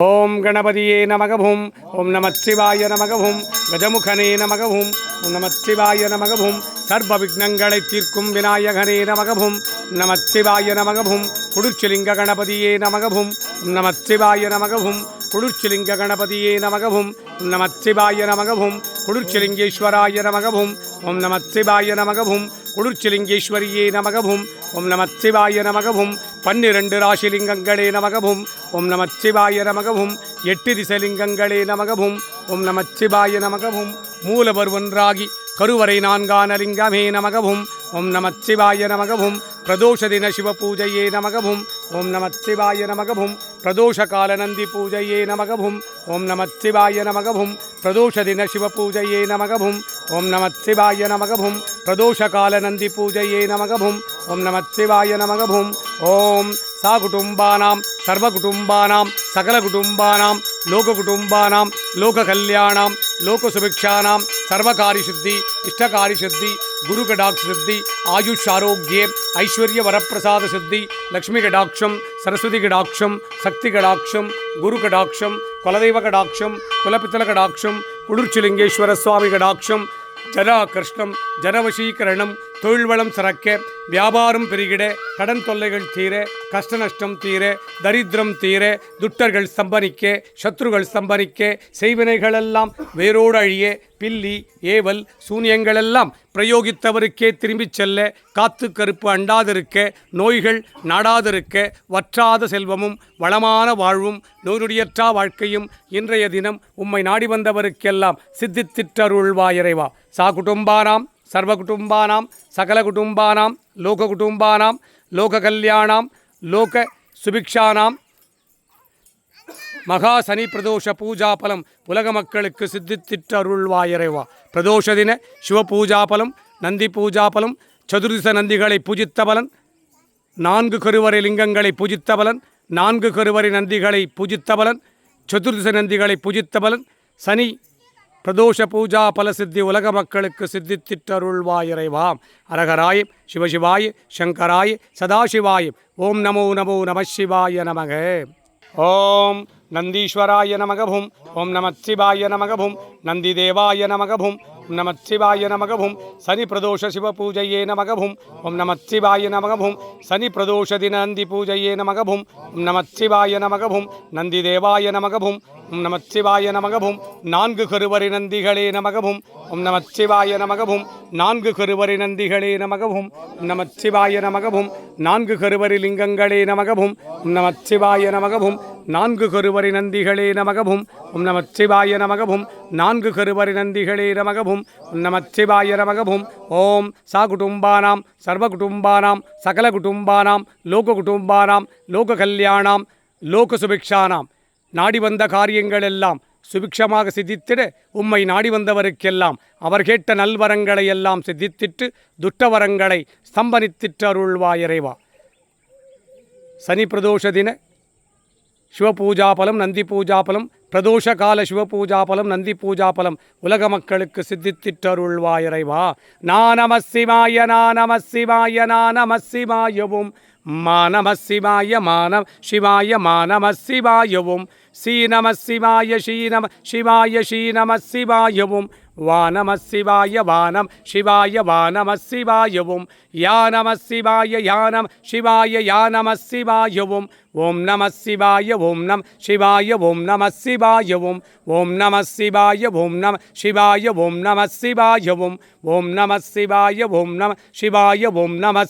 ஓம் கணபதியே நமகவும் ஓம் நமச்சிவாய நமகவும் கஜமுகனே நமகவும் ஓம் நமச்சிவாய நமகவும் சர்வ விக்னங்களை தீர்க்கும் விநாயகனே நமகவும் நமச்சிவாய நமகவும் குளிர்ச்சிலிங்க கணபதியே நமகவும் நமச்சிவாய நமகவும் குளிர்ச்சிலிங்க கணபதியே நமகவும் நமச்சிவாய நமகவும் குளிர்ச்சிலிங்கேஸ்வராய நமகவும் ஓம் நமச்சிவாய நமகவும் குளிர்ச்சிலிங்கேஸ்வரியே நமகவும் ஓம் நமச்சிவாய நமகவும் பன்னிரண்டு ராசிலிங்கங்களே நமகவும் ஓம் நமச்சிவாய நமகவும் எட்டு திசலிங்கங்களே நமகவும் ஓம் நமச்சிவாய நமகவும் மூலவர் ஒன்றாகி கருவறை நான்கான லிங்கமே நமகவும் ஓம் நமச்சிவாய நமகவும் பிரதோஷ தின சிவ பூஜையே நமகவும் ஓம் நமச்சிவாய நமகவும் பிரதோஷ கால நந்தி பூஜையே நமகவும் ஓம் நமச்சிவாய நமகவும் பிரதோஷ தின சிவ பூஜையே நமகவும் ஓம் நமச்சிவாய நமகவும் பிரதோஷ கால நந்தி பூஜையே நமகவும் ஓம் நமச்சிவாய நமகவும் ஓம் சா குடும்பானாம் சர்வ குடும்பானாம் சகல குடும்பானாம் லோக குடும்பானாம் லோக கல்யாணாம் லோக சுபிக்ஷானாம் சர்வகாரி சித்தி இஷ்டகாரி சித்தி குரு கடாட்ச சித்தி ஆயுஷ் ஆரோக்கியே ஐஸ்வர்ய வரப்பிரசாத சித்தி லக்ஷ்மி கடாட்சம் சரஸ்வதி கடாட்சம் சக்தி கடாட்சம் குரு கடாட்சம் குலதெய்வ கடாட்சம் குலபித்தல கடாட்சம் குளிர்ச்சிலிங்கேஸ்வர சுவாமி கடாட்சம் ஜனாகர்ஷ்ணம் ஜனவசீகரணம் தொழில் வளம் சிறக்க வியாபாரம் பெருகிட கடன் தொல்லைகள் தீர கஷ்ட நஷ்டம் தீர தரித்திரம் தீர துட்டர்கள் ஸ்தம்பனிக்க சத்ருகள் ஸ்தம்பனிக்க செய்வினைகளெல்லாம் வேரோடு அழிய பில்லி ஏவல் சூனியங்களெல்லாம் பிரயோகித்தவருக்கே திரும்பிச் செல்ல காத்து கருப்பு அண்டாதிருக்க நோய்கள் நாடாதிருக்க வற்றாத செல்வமும் வளமான வாழ்வும் நோயுடையற்றா வாழ்க்கையும் இன்றைய தினம் உம்மை நாடி வந்தவருக்கெல்லாம் சித்தித்திட்டருள்வாயிறைவா சா குடும்பானாம் சர்வ குடும்பானாம் சகல குடும்பானாம் லோக குடும்பானாம் லோக கல்யாணாம் லோக சுபிக்ஷானாம் மகா சனி பிரதோஷ பூஜா பலம் உலக மக்களுக்கு சித்தித்திட்டு அருள்வாயிறைவா பிரதோஷ தின சிவ பூஜா பலம் நந்தி பூஜா பலம் சதுர்திச நந்திகளை பூஜித்த பலன் நான்கு கருவறை லிங்கங்களை பூஜித்த பலன் நான்கு கருவறை நந்திகளை பூஜித்த பலன் சதுர்திச நந்திகளை பூஜித்த பலன் சனி பிரதோஷ பூஜா பல சித்தி உலக மக்களுக்கு சித்தித்திட்டருள்வாயிறைவாம் அரகராய் சிவசிவாய் சங்கராய் சதாசிவாய். ஓம் நமோ நமோ நம சிவாய நமக. ஓம் நந்தீஸ்வராய நமகபும் ஓம் நமச்சிவாய நமகபும் நந்திதேவாய நமகபும் நமச்சிவாய நமகபும். சனி பிரதோஷ சிவ பூஜையே நமகபும். ஓம் நமச்சிவாய நமகபும். சனி பிரதோஷ தின நந்தி பூஜையே நமகபும். ஓம் நமச்சிவாய நமகபும். நந்தி தேவாய நமகபும். ஓம் நமச்சிவாய நமகபும். நான்கு கருவறை நந்திகளே நமகபும். ஓம் நமச்சிவாய நமகபும். நான்கு கருவறை நந்திகளே நமகபும். ஓம் நமச்சிவாய நமகபும். நான்கு கருவறை லிங்கங்களே நமகபும். ஓம் நமச்சிவாய நமகபும். நான்கு கருவறை நந்திகளே நமகபும் உம் நமச்சிவாய நமகபும் நான்கு கருவறை நந்திகளே நமகபும் உம் நமச்சிவாய நமகபும் ஓம் சா குடும்பானாம் சர்வ குடும்பானாம் சகல குடும்பானாம் லோக குடும்பானாம் லோக கல்யாணாம் லோக சுபிக்ஷானாம் நாடி வந்த காரியங்கள் எல்லாம் சுபிக்ஷமாக சித்தித்திட உம்மை நாடி வந்தவருக்கெல்லாம் அவர் கேட்ட நல்வரங்களை எல்லாம் சித்தித்திட்டு துட்டவரங்களை ஸ்தம்பனித்திட்டு அருள்வா இறைவா சனி பிரதோஷ தின சிவபூஜாபலம் நந்தி பூஜாபலம் பிரதோஷ கால சிவபூஜாபலம் நந்தி பூஜாபலம் உலக மக்களுக்கு சித்தித்திட்டருள்வாயிறைவா நா நம சிவாய நா நம சிவாய மானமசிவாயவும் நம சிவாயவும் மா நம சிவாய மான சிவாய மா நம சிவாயவும் ஸ்ரீ நம சிவாய ஸ்ரீ நம சிவாய ஸ்ரீ நம சிவாயவும் வா நம சிவாய வானம் சிவாய வா நம சிவாயவும் யா நம சிவாய யா நம சிவாய யா நம சிவாயவும் ஓம் நம சிவாய ஓம் நம சிவாய ஓம் நம சிவாயவும் ஓம் நம சிவாய ஓம் நம